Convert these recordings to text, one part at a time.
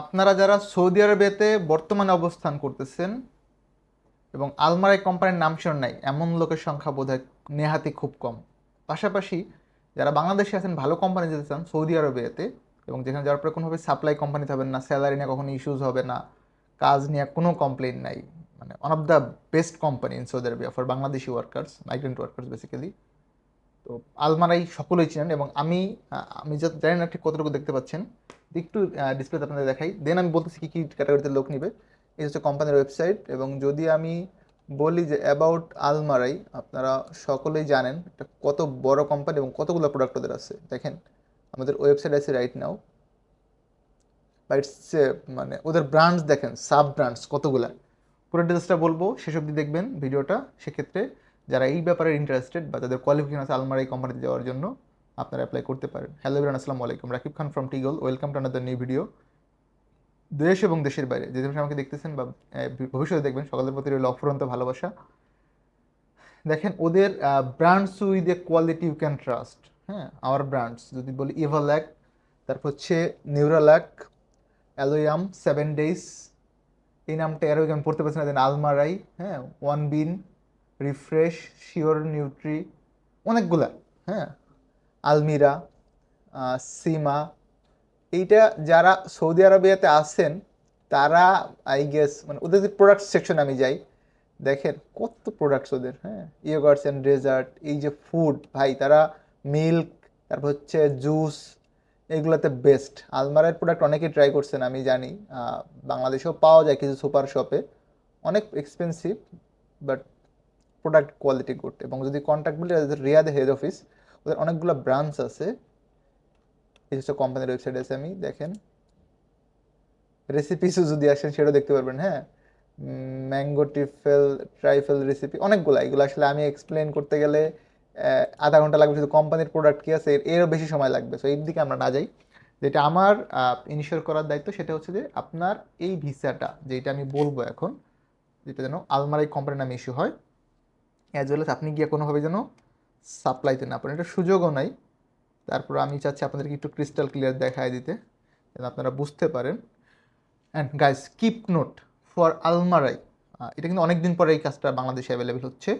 আপনারা যারা সৌদি আরবেতে বর্তমানে অবস্থান করতেছেন এবং আলমারাই কোম্পানির নাম শোন নাই, এমন লোকের সংখ্যা বোধহয় নেহাতি খুব কম। পাশাপাশি যারা বাংলাদেশে আছেন, ভালো কোম্পানি যেতে চান সৌদি আরবেতে এবং যেখানে যাওয়ার পরে কোনোভাবে সাপ্লাই কোম্পানি হবেন না, স্যালারি নিয়ে কখনো ইস্যুজ হবে না, কাজ নিয়ে কোনো কমপ্লেন নাই। মানে one of the best company in Saudi Arabia for Bangladeshi workers migrant workers basically তো আলমারাই সকলেই চিনেন এবং আমি আমি যা জানি না ঠিক কতটুকু দেখতে পাচ্ছেন। একটু ডিসপ্লেতে আপনাদের দেখাই। দেন আমি বলতেছি কী কী ক্যাটাগরিতে লোক নিবে। এই হচ্ছে কোম্পানির ওয়েবসাইট এবং যদি আমি বলি যে অ্যাবাউট আলমারাই, আপনারা সকলেই জানেন এটা কত বড় কোম্পানি এবং কতগুলো প্রোডাক্ট ওদের আছে। দেখেন, আমাদের ওয়েবসাইট আছে রাইট নাও বা ইটস মানে ওদের ব্র্যান্ডস দেখেন সাব ব্র্যান্ডস কতগুলা। পুরো ডিটেলসটা বলব, শেষ অবধি দেখবেন ভিডিওটা। সেক্ষেত্রে যারা এই ব্যাপারে ইন্টারেস্টেড বা তাদের কোয়ালিফিকেশন আছে আলমারাই কোম্পানিতে যাওয়ার জন্য আপনারা অ্যাপ্লাই করতে পারেন। হ্যালো ইবরান আসসালামু আলাইকুম। Rakib Khan from টিগল welcome to another new video দেশ এবং দেশের বাইরে, যে দেশে আমাকে দেখতেছেন বা ভবিষ্যতে দেখবেন, সকলের প্রতি রইল অফুরন্ত ভালোবাসা। দেখেন, ওদের brands with a quality you can trust হ্যাঁ? আওয়ার ব্র্যান্ডস যদি বলি ইভাল্যাক তারপর হচ্ছে নিউরাল্যাক অ্যালোয়াম সেভেন ডেইস এই নামটা এর আগে আমি পড়তে পারছি না, দেন আলমারাই হ্যাঁ? ওয়ান বিন রিফ্রেশ শিওর নিউট্রি অনেকগুলা হ্যাঁ? আলমিরা সিমা, এইটা যারা সৌদি আরবিয়াতে আসেন তারা আই গেস মানে ওদের যে প্রোডাক্ট সেকশন আমি যাই, দেখেন কত প্রোডাক্টস ওদের হ্যাঁ? ইয়োগার্টস অ্যান্ড ডেজার্ট এই যে ফুড ভাই, তারা মিল্ক তারপর হচ্ছে জুস এগুলোতে বেস্ট আলমারের প্রোডাক্ট অনেকেই ট্রাই করছেন, আমি জানি। বাংলাদেশেও পাওয়া যায় কিছু সুপার শপে অনেক expensive but product quality good এবং যদি কন্ট্যাক্ট বলি রিয়াদ হেড অফিস ওদের অনেকগুলো ব্রাঞ্চ আছে। এই কোম্পানির ওয়েবসাইট আছে আমি দেখেন। রেসিপিসও যদি আসেন, সেটাও দেখতে পারবেন হ্যাঁ? ম্যাঙ্গো টিফেল ট্রাইফেল রেসিপি অনেকগুলো। এগুলো আসলে আমি এক্সপ্লেন করতে গেলে আধা ঘণ্টা লাগবে। শুধু কোম্পানির প্রোডাক্ট কী আছে এরও বেশি সময় লাগবে। সো এই দিকে আমরা না যাই। যেটা আমার ইনিশিয়াল করার দায়িত্ব, সেটা হচ্ছে যে, আপনার এই ভিসাটা, যেটা আমি বলব এখন, যেটা যেন আলমারাই কোম্পানির নামে ইস্যু হয় অ্যাজ ওয়েল আপনি গিয়ে কোনোভাবে যেন সাপ্লাইতে না। পারেন এটা সুযোগও নাই। তারপর আমি চাচ্ছি আপনাদেরকে একটু ক্রিস্টাল ক্লিয়ার দেখায় দিতে, যেন আপনারা বুঝতে পারেন। And guys keep note for Almarai এটা কিন্তু অনেক দিন পরে এই কাজটা বাংলাদেশে অ্যাভেলেবেল হচ্ছে।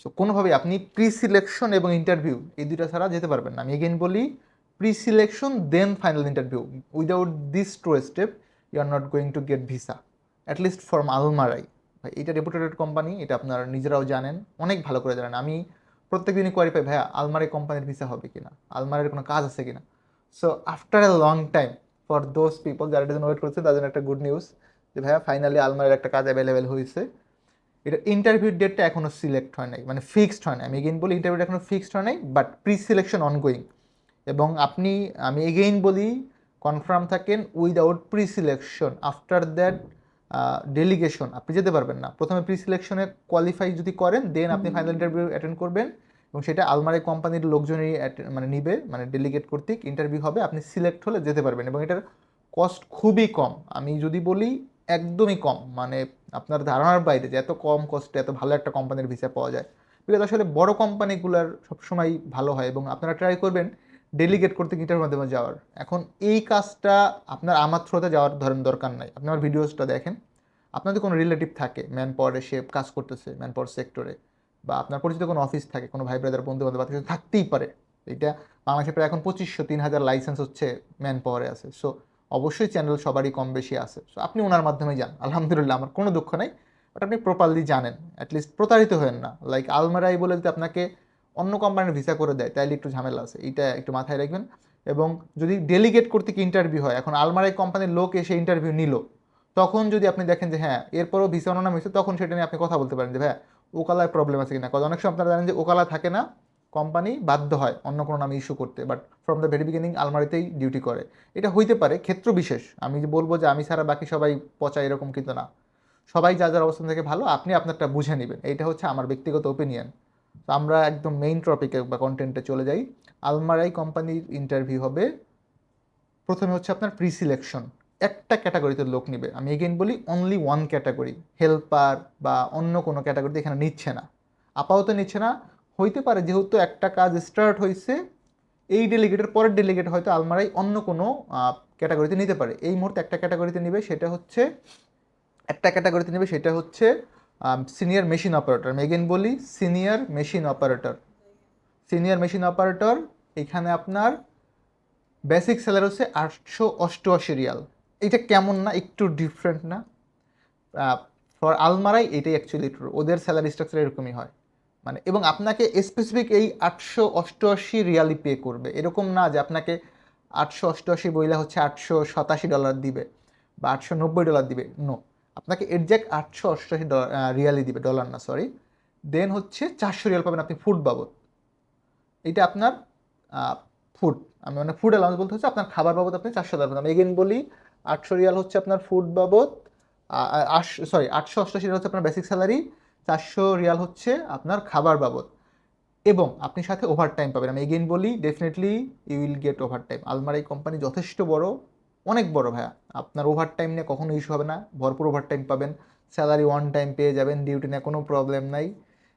সো কোনোভাবেই আপনি প্রি সিলেকশন এবং ইন্টারভিউ এই দুইটা ছাড়া যেতে পারবেন না। আমি এগেন বলি pre selection then final interview without this two step you are not going to get visa at least from Almarai ভাই, এটা রেপুটেড কোম্পানি এটা আপনারা নিজেরাও জানেন, অনেক ভালো করে জানেন। আমি প্রত্যেক কোয়ারি পাই, ভাইয়া, আলমারি কোম্পানির ভিসা হবে কিনা? আলমারির কোনো কাজ আছে কিনা? So after a long time for those people যারা জন্য ওয়েট করছে, তাদের একটা গুড নিউজ যে, ভাইয়া ফাইনালি আলমারির একটা কাজ অ্যাভেলেবেল হয়েছে। এটা ইন্টারভিউ ডেটটা এখনও সিলেক্ট হয় নাই মানে ফিক্সড হয় নাই। আমি এগেইন বলি ইন্টারভিউটা এখনও ফিক্সড হয় নাই বাট প্রি সিলেকশন অনগোয়িং এবং আপনি, আমি এগেইন বলি কনফার্ম থাকেন without pre selection after that delegation আপনি যেতে পারবেন না। প্রথমে প্রি সিলেকশনে কোয়ালিফাই যদি করেন দেন আপনি ফাইনাল ইন্টারভিউ অ্যাটেন্ড করবেন এবং সেটা আলমারি কোম্পানির লোকজনই মানে নিবে মানে ডেলিগেট কর্তৃক ইন্টারভিউ হবে আপনি সিলেক্ট হলে যেতে পারবেন এবং এটার কস্ট খুবই কম। আমি যদি বলি একদমই কম। মানে আপনার ধারণার বাইরে যে এত কম কস্টে এত ভালো একটা কোম্পানির ভিসা পাওয়া যায়। বিকজ আসলে বড় কোম্পানিগুলোর সবসময় ভালো হয় এবং আপনারা ট্রাই করবেন ডেলিগেট করতে গিটার মাধ্যমে যাওয়ার। এখন এই কাজটা আপনার আমার থ্রোতে যাওয়ার ধরেন দরকার নাই। আপনি আমার ভিডিওসটা দেখেন। আপনাদের কোনো রিলেটিভ থাকে ম্যান পাওয়ারে সে কাজ করতেছে ম্যান পাওয়ার সেক্টরে বা আপনার পরিচিত কোনো অফিস থাকে, কোনো ভাই ব্রাদার বন্ধু বান্ধব আত্মীয় থাকতেই পারে। এটা বাংলাদেশে প্রায় এখন পঁচিশশো, তিন হাজার লাইসেন্স হচ্ছে ম্যান পাওয়ারে আছে। সো অবশ্যই চ্যানেল সবারই কম বেশি আছে। সো আপনি ওনার মাধ্যমে যান। আলহামদুলিল্লাহ, আমার কোনো দুঃখ নাই। বাট আপনি প্রপারলি জানেন। অ্যাটলিস্ট প্রতারিত হবেন না। লাইক আলমারাই বলে যদি আপনাকে অন্য কোম্পানির ভিসা করে দেয়, তাইলে একটু ঝামেলা আছে। এটা একটু মাথায় রাখবেন। এবং যদি ডেলিগেট করতে কি ইন্টারভিউ হয়, এখন আলমারাই কোম্পানির লোক এসে ইন্টারভিউ নিল, তখন যদি আপনি দেখেন যে হ্যাঁ এরপরও ভিসা অনাম হয়েছে, তখন সেটা নিয়ে আপনি কথা বলতে পারেন যে হ্যাঁ ওকালায় প্রবলেম আছে কিনা? কারণ অনেক সময় আপনারা জানেন যে, ওকালা থাকে না কোম্পানি বাধ্য হয় অন্য কোনো নামে ইস্যু করতে। But from the very beginning আলমারিতেই duty করে। এটা হইতে পারে, ক্ষেত্র বিশেষ। আমি যে বলব যে, আমি ছাড়া বাকি সবাই পচা এরকম কিন্তু না। সবাই যা যার অবস্থান থেকে ভালো, আপনি আপনারটা বুঝে নেবেন। এইটা হচ্ছে আমার ব্যক্তিগত ওপিনিয়ন আমরা একদম মেইন টপিকে বা কন্টেন্টে চলে যাই। আলমারাই কোম্পানির ইন্টারভিউ হবে। প্রথমে হচ্ছে আপনার প্রি সিলেকশন একটা ক্যাটাগরিতে লোক নিবে। আমি এগেইন বলি অনলি ওয়ান ক্যাটাগরি হেল্পার বা অন্য কোনো ক্যাটাগরিতে এখানে নিচ্ছে না। আপাতত নিচ্ছে না। হইতে পারে যেহেতু একটা কাজ স্টার্ট হয়েছে এই ডেলিগেটের পরের ডেলিগেট হয়তো আলমারাই অন্য কোনো ক্যাটাগরিতে নিতে পারে। এই মুহূর্তে একটা ক্যাটাগরিতে নেবে, সেটা হচ্ছে, একটা ক্যাটাগরিতে নেবে, সেটা হচ্ছে সিনিয়র মেশিন অপারেটর আমি এগেন বলি senior machine operator senior machine operator এখানে আপনার বেসিক স্যালারি হচ্ছে আটশো অষ্টআশি রিয়াল। এইটা কেমন না, একটু ডিফারেন্ট না? ফর আলমারাই এটাই অ্যাকচুয়ালি ট্রু ওদের স্যালারি স্ট্রাকচার এরকমই হয়। মানে এবং আপনাকে স্পেসিফিক এই আটশো অষ্টআশি রিয়ালই পে করবে। এরকম না যে আপনাকে আটশো অষ্টআশি বইলে হচ্ছে আটশো সাতাশি ডলার দিবে বা আটশো নব্বই ডলার দিবে নো আপনাকে এক্স্যাক্ট আটশো অষ্টআশি রিয়ালই দিবে ডলার না সরি দেন হচ্ছে চারশো রিয়াল পাবেন আপনি ফুড বাবদ। এটা আপনার ফুড আমি মানে ফুড অ্যালাউন্স বলতে হচ্ছে আপনার খাবার বাবদ আপনি চারশো ডলার আমি এগেন বলি, আটশো রিয়াল হচ্ছে আপনার ফুড বাবদ আশ সরি আটশো অষ্টআশি রিয়াল হচ্ছে আপনার বেসিক স্যালারি চারশো রিয়াল হচ্ছে আপনার খাবার বাবদ। এবং আপনি সাথে ওভার টাইম পাবেন। আমি এগেন বলি definitely you will get over time Almarai company যথেষ্ট বড় অনেক বড় ভাইয়া। আপনার ওভার টাইম নিয়ে কখনো ইস্যু হবে না। ভরপুর ওভার টাইম পাবেন। স্যালারি ওয়ান টাইম পেয়ে যাবেন ডিউটি নিয়ে কোনো প্রবলেম নাই।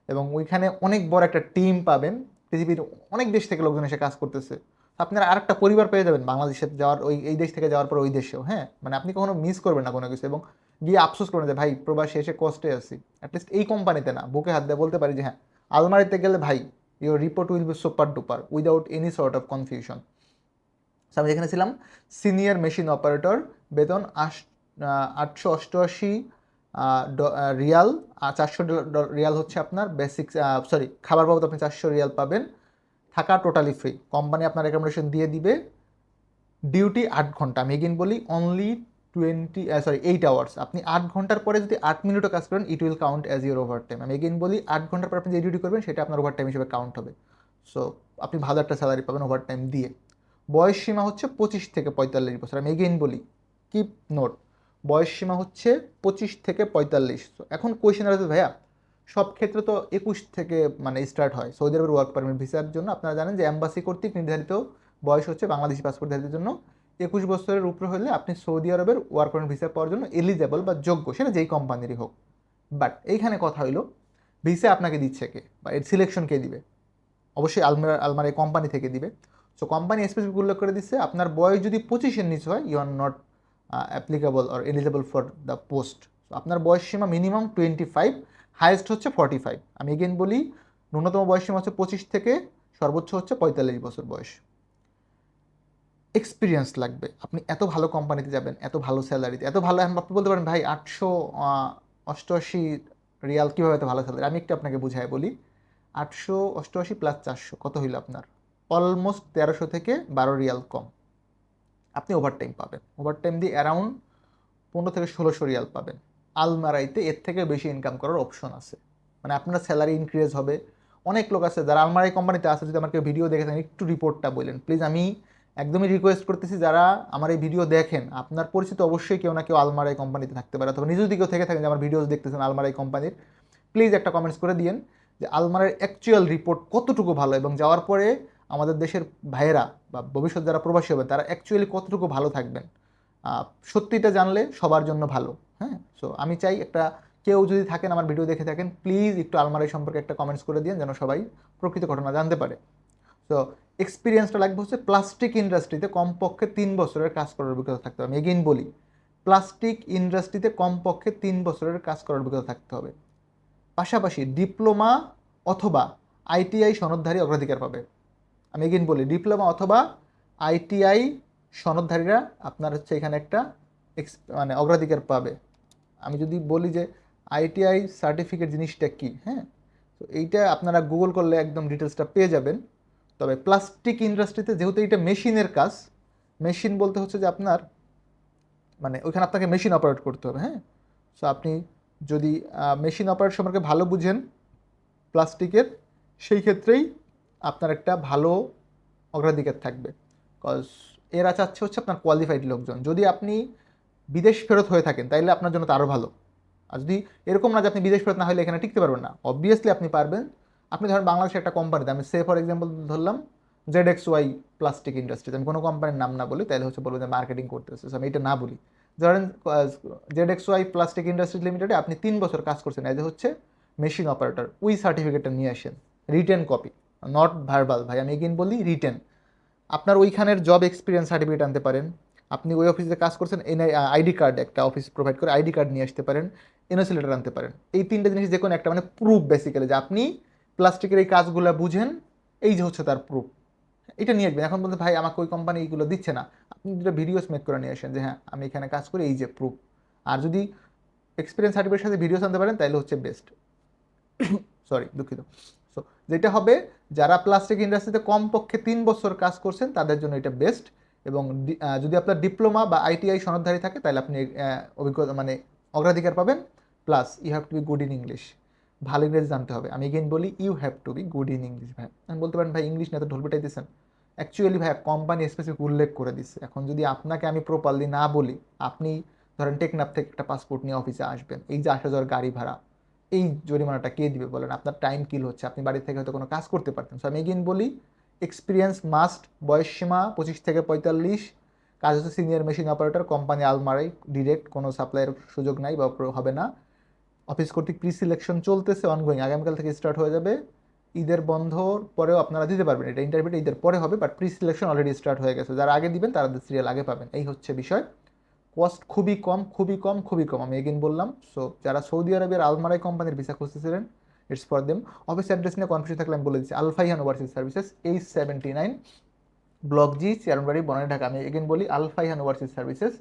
এবং ওইখানে অনেক বড় একটা টিম পাবেন। পৃথিবীর অনেক দেশ থেকে লোকজন এসে কাজ করতেছে। আপনারা আরেকটা পরিবার পেয়ে যাবেন বাংলাদেশে যাওয়ার ওই, এই দেশ থেকে যাওয়ার পর ওই দেশেও হ্যাঁ? মানে আপনি কখনো মিস করবেন না কোনো কিছু এবং গিয়ে আফসোস করবেন যে, ভাই, প্রবাসী এসে কষ্টে আছি। অ্যাটলিস্ট এই কোম্পানিতে না। বুকে হাত দিয়ে বলতে পারি যে হ্যাঁ আলমারিতে গেলে, ভাই your report will be super duper without any sort of confusion আমি যেখানে ছিলাম সিনিয়র মেশিন অপারেটর বেতন আশ আটশো অষ্টআশি রিয়াল চারশো রিয়াল হচ্ছে আপনার বেসিক সরি খাবার বাবদ আপনি চারশো রিয়াল পাবেন। থাকা টোটালি ফ্রি কোম্পানি আপনার রেকমেন্ডেশন দিয়ে দিবে। ডিউটি আট ঘণ্টা। আমি এগেন বলি only twenty sorry eight hours আপনি আট ঘণ্টার পরে যদি আট মিনিটও কাজ করেন it will count as your over time আমি এগেন বলি, আট ঘণ্টার পর আপনি যে ডিউটি করবেন, সেটা আপনার ওভার টাইম হিসেবে কাউন্ট হবে। সো আপনি ভালো একটা স্যালারি পাবেন ওভার টাইম দিয়ে। বয়স সীমা হচ্ছে পঁচিশ থেকে পঁয়তাল্লিশ বছর। আমি এগেইন বলি কিপ নোট বয়স সীমা হচ্ছে পঁচিশ থেকে পঁয়তাল্লিশ। এখন কোয়েশ্চেন আছে ভাইয়া, সব ক্ষেত্রে তো একুশ থেকে মানে স্টার্ট হয়। সৌদি আরবের ওয়ার্ক পারমিট ভিসার জন্য আপনারা জানেন যে অ্যাম্বাসি কর্তৃক নির্ধারিত বয়স হচ্ছে বাংলাদেশি পাসপোর্ট ধারীদের জন্য একুশ বছরের উপরে হলে আপনি সৌদি আরবের ওয়ার্ক পারমিট ভিসা পাওয়ার জন্য এলিজেবল বা যোগ্য সেটা যেই কোম্পানিরই হোক। বাট এইখানে কথা হইল ভিসা আপনাকে দিচ্ছে কে? বা এর সিলেকশন কে দিবে? অবশ্যই আলমার আলমারি কোম্পানি থেকে দিবে। সো কোম্পানি স্পেসিফিক উল্লেখ করে দিচ্ছে আপনার বয়স যদি পঁচিশের নিচে হয় you are not applicable or eligible for the post আপনার বয়স সীমা মিনিমাম টোয়েন্টি ফাইভ হায়েস্ট হচ্ছে ফর্টি ফাইভ আমি এগেন বলি, ন্যূনতম বয়স সীমা হচ্ছে পঁচিশ থেকে সর্বোচ্চ হচ্ছে পঁয়তাল্লিশ বছর বয়স। এক্সপিরিয়েন্স লাগবে। আপনি এত ভালো কোম্পানিতে যাবেন, এত ভালো স্যালারিতে এত ভালো আপনি বলতে পারেন, ভাই, আটশো অষ্টআশি রিয়াল কীভাবে এত ভালো স্যালারি আমি একটু আপনাকে বুঝাই বলি, আটশো, অষ্টআশি প্লাস চারশো, কত হইল আপনার? অলমোস্ট তেরোশো থেকে বারো রিয়াল কম। আপনি ওভারটাইম পাবেন। ওভারটাইম দিয়ে অ্যারাউন্ড পনেরো থেকে ষোলোশো রিয়াল পাবেন। আলমারাইতে এর থেকে বেশি ইনকাম করার অপশন আছে। মানে আপনার স্যালারি ইনক্রিজ হবে। অনেক লোক আছে যারা আলমারাই কোম্পানিতে আছে, যদি আমাকে ভিডিও দেখেছেন একটু রিপোর্টটা বললেন প্লিজ আমি একদমই রিকোয়েস্ট করতেছি যারা আমার এই ভিডিও দেখেন, আপনার পরিচিত অবশ্যই কেউ না কেউ আলমারাই কোম্পানিতে থাকতে পারে। অথবা নিজের দিকেও থেকে থাকেন যে আমার ভিডিওস দেখতেছেন আলমারাই কোম্পানির প্লিজ একটা কমেন্টস করে দিয়েন যে আলমারের অ্যাকচুয়াল রিপোর্ট কতটুকু ভালো এবং যাওয়ার পরে আমাদের দেশের ভাইয়েরা বা ভবিষ্যৎ যারা প্রবাসী হবে, তারা অ্যাকচুয়ালি কতটুকু ভালো থাকবেন? সত্যিটা জানলে সবার জন্য ভালো হ্যাঁ? সো আমি চাই একটা, কেউ যদি থাকেন আমার ভিডিও দেখে থাকেন প্লিজ একটু আলমারি সম্পর্কে একটা কমেন্টস করে দিন যেন সবাই প্রকৃত ঘটনা জানতে পারে। তো এক্সপিরিয়েন্সটা লাগবে হচ্ছে প্লাস্টিক ইন্ডাস্ট্রিতে কমপক্ষে তিন বছরের কাজ করার অভিজ্ঞতা থাকতে হবে। আমি এগেইন বলি প্লাস্টিক ইন্ডাস্ট্রিতে কমপক্ষে তিন বছরের কাজ করার অভিজ্ঞতা থাকতে হবে। পাশাপাশি ডিপ্লোমা অথবা আইটিআই সনদধারী অগ্রাধিকার পাবে। আমি এগেইন বলি ডিপ্লোমা অথবা আইটিআই সনদধারীরা আপনার হচ্ছে এখানে একটা এক্স মানে অগ্রাধিকার পাবে। আমি যদি বলি যে আইটিআই সার্টিফিকেট জিনিসটা কী হ্যাঁ? তো এইটা আপনারা গুগল করলে একদম ডিটেলসটা পেয়ে যাবেন। তবে প্লাস্টিক ইন্ডাস্ট্রিতে যেহেতু এটা মেশিনের কাজ, মেশিন বলতে হচ্ছে যে আপনার মানে ওইখানে আপনাকে মেশিন অপারেট করতে হবে হ্যাঁ? সো আপনি যদি মেশিন অপারেট সম্পর্কে ভালো বুঝেন প্লাস্টিকের সেই ক্ষেত্রেই আপনার একটা ভালো অগ্রাধিকার থাকবে। কজ এরা চাচ্ছে হচ্ছে আপনার কোয়ালিফাইড লোকজন। যদি আপনি বিদেশ ফেরত হয়ে থাকেন, তাইলে আপনার জন্য তো আরও ভালো। আর যদি এরকম না যে আপনি বিদেশ ফেরত না হলে এখানে টিকতে পারবেন না। অবভিয়াসলি আপনি পারবেন। আপনি ধরেন বাংলাদেশের একটা কোম্পানিতে আমি সে ফর এক্সাম্পল ধরলাম জেড এক্স ওয়াই প্লাস্টিক ইন্ডাস্ট্রিতে আমি কোনো কোম্পানির নাম না বলি তাহলে হচ্ছে বলব যে মার্কেটিং করতে করতেছে আমি এটা না বলি। ধরেন Z X Y plastic industry লিমিটেডে আপনি তিন বছর কাজ করছেন এজ হচ্ছে মেশিন অপারেটর উই সার্টিফিকেটটা নিয়ে আসেন রিটেন কপি নট ভার্বাল ভাই, আমি এগেন বলি রিটেন আপনার ওইখানের জব এক্সপিরিয়েন্স সার্টিফিকেট আনতে পারেন। আপনি ওই অফিসে কাজ করছেন এনআই আইডি কার্ড একটা অফিস প্রোভাইড করে আইডি কার্ড নিয়ে আসতে পারেন এনওসি লেটার আনতে পারেন। এই তিনটে জিনিস যে কোনো একটা মানে প্রুফ বেসিক্যালি যে আপনি প্লাস্টিকের এই কাজগুলো বুঝেন, এই যে হচ্ছে তার প্রুফ এটা নিয়ে আসবেন। এখন বলতে ভাই, আমাকে ওই কোম্পানি এইগুলো দিচ্ছে না। আপনি দুটো ভিডিওস মেক করে নিয়ে আসেন যে হ্যাঁ আমি এখানে কাজ করি, এই যে প্রুফ আর যদি এক্সপিরিয়েন্স সার্টিফিকেটের সাথে ভিডিওস আনতে পারেন তাহলে হচ্ছে বেস্ট সরি দুঃখিত। যেটা হবে, যারা প্লাস্টিক ইন্ডাস্ট্রিতে কমপক্ষে তিন বছর কাজ করছেন, তাদের জন্য এটা বেস্ট এবং যদি আপনার ডিপ্লোমা বা আইটিআই সনদধারী থাকে, তাহলে আপনি অভিজ্ঞতা মানে অগ্রাধিকার পাবেন plus you have to be good in English ভালো ইংরেজি জানতে হবে। আমি এগেন বলি you have to be good in English ভাই। আমি বলতে পারেন, ভাই ইংলিশ না তো ঢোল পেটাই দিচ্ছেন অ্যাকচুয়ালি ভাই কোম্পানি স্পেসিফিক উল্লেখ করে দিচ্ছে এখন যদি আপনাকে আমি প্রপারলি না বলি, আপনি ধরেন টেকনাফ থেকে একটা পাসপোর্ট নিয়ে অফিসে আসবেন, এই যে আসা যাওয়ার গাড়ি ভাড়া এই জরিমানাটা কে দিবে বলেন? আপনার টাইম কিল হচ্ছে, আপনি বাড়ি থেকে হয়তো কোনো কাজ করতে পারতেন। সো আমি এগেন বলি এক্সপিরিয়েন্স মাস্ট বয়স সীমা পঁচিশ থেকে পঁয়তাল্লিশ, কাজ হচ্ছে senior machine operator company Almarai direct কোনো সাপ্লাইয়ের সুযোগ নাই বা হবে না। অফিস কর্তৃক প্রি সিলেকশন চলতেছে অনগোয়িং আগামীকাল থেকে স্টার্ট হয়ে যাবে। ঈদের বন্ধর পরেও আপনারা দিতে পারবেন, এটা ইন্টারভিউটা ঈদের পরে হবে but pre selection already start হয়ে গেছে। যারা আগে দিবেন, তারা সিরিয়াল আগে পাবেন। এই হচ্ছে বিষয়। কস্ট খুবই কম খুবই কম খুবই কম। আমি এগেন বললাম সো যারা সৌদি আরবের আলমারাই কোম্পানির visa খুঁজতেছিলেন it's for them office address নিয়ে কনফিউশন থাকলে আমি বলে দিচ্ছি। Alfaihan overseas services H seventy nine block G Chairmanbari Banani Dhaka আমি এগেন বলি Alfaihan overseas services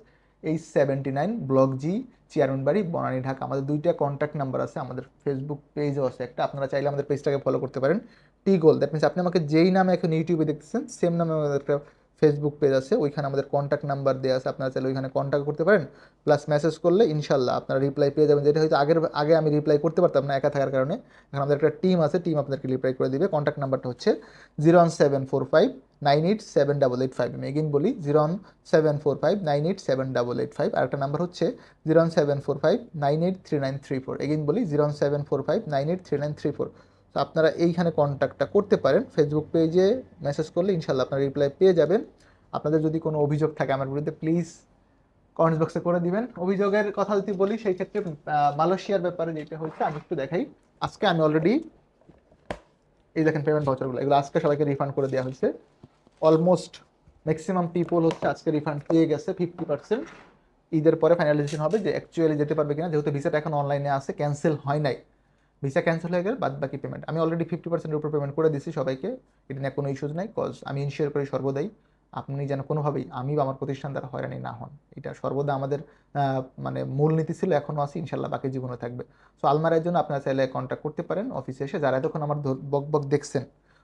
H seventy nine block G Chairmanbari Banani Dhaka আমাদের দুইটা কন্ট্যাক্ট নাম্বার আছে, আমাদের ফেসবুক পেজও আছে একটা। আপনারা চাইলে আমাদের পেজটাকে ফলো করতে পারেন। টি গোল দ্যাট মিনস আপনি আমাকে যেই নামে এখন ইউটিউবে দেখতেছেন সেম নামে আমাদের একটা ফেসবুক পেজ আছে, ওইখানে আমাদের কন্ট্যাক্ট নাম্বার দেওয়া আছে, আপনারা চাইলে ওইখানে কন্ট্যাক্ট করতে পারেন। প্লাস মেসেজ করলে ইনশাল্লাহ আপনারা রিপ্লাই পেয়ে যাবেন। যেটা হয়তো আগের, আগে আমি রিপ্লাই করতে পারতাম না একা থাকার কারণে। এখন আমাদের একটা টিম আছে টিম আপনাদেরকে রিপ্লাই করে দিবে। কন্ট্যাক্ট নাম্বারটা হচ্ছে zero one seven four five nine eight seven double eight five আমি এগেইন বলি zero one seven four five nine eight seven double eight five আর একটা নাম্বার হচ্ছে zero one seven four five nine eight three nine three four again বলি zero one seven four five nine eight three nine three four তো আপনারা এইখানে কন্ট্যাক্টটা করতে পারেন। Facebook পেজে message করলে ইনশাল্লাহ আপনারা রিপ্লাই পেয়ে যাবেন। আপনাদের যদি কোনো অভিযোগ থাকে আমার বিরুদ্ধে প্লিজ কমেন্টস বক্সে করে দিবেন। অভিযোগের কথা যদি বলি, সেই ক্ষেত্রে মালয়েশিয়ার ব্যাপারে যেটা হচ্ছে আমি একটু দেখাই। আজকে আমি অলরেডি এই দেখেন পেমেন্ট ভাউচারগুলো এগুলো আজকে সবাইকে রিফান্ড করে দেওয়া হয়েছে। অলমোস্ট ম্যাক্সিমাম পিপল হচ্ছে আজকে রিফান্ড পেয়ে গেছে ফিফটি পার্সেন্ট ঈদের পরে ফাইনালাইজেশন হবে যে অ্যাকচুয়ালি যেতে পারবে কিনা, যেহেতু ভিসাটা এখন অনলাইনে আছে ক্যান্সেল হয় নাই। ভিসা ক্যান্সেল হয়ে গেলে বাদ বাকি পেমেন্ট আমি অলরেডি ফিফটি পার্সেন্টের উপর পেমেন্ট করে দিচ্ছি সবাইকে। এটা নিয়ে কোনো ইস্যুজ নাই কজ আমি ইনশিওর করি সর্বদাই, আপনি যেন কোনোভাবেই, আমি বা আমার প্রতিষ্ঠান দ্বারা হয়রানি না হন। এটা সর্বদা আমাদের মানে মূলনীতি ছিল, এখনও আছে ইনশাল্লাহ বাকি জীবনে থাকবে। সো আলমারের জন্য আপনারা চাইলে কন্ট্যাক্ট করতে পারেন অফিসে এসে। যারা এতক্ষণ আমার বক বক দেখছেন,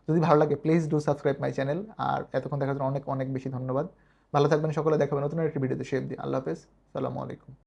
যদি ভালো লাগে please do subscribe my channel আর এতক্ষণ দেখার জন্য অনেক অনেক বেশি ধন্যবাদ। ভালো থাকবেন সকলে দেখাবেন নতুন একটি ভিডিওতে। শেপ দিই আল্লাহ হাফেজ। সালামু আলাইকুম।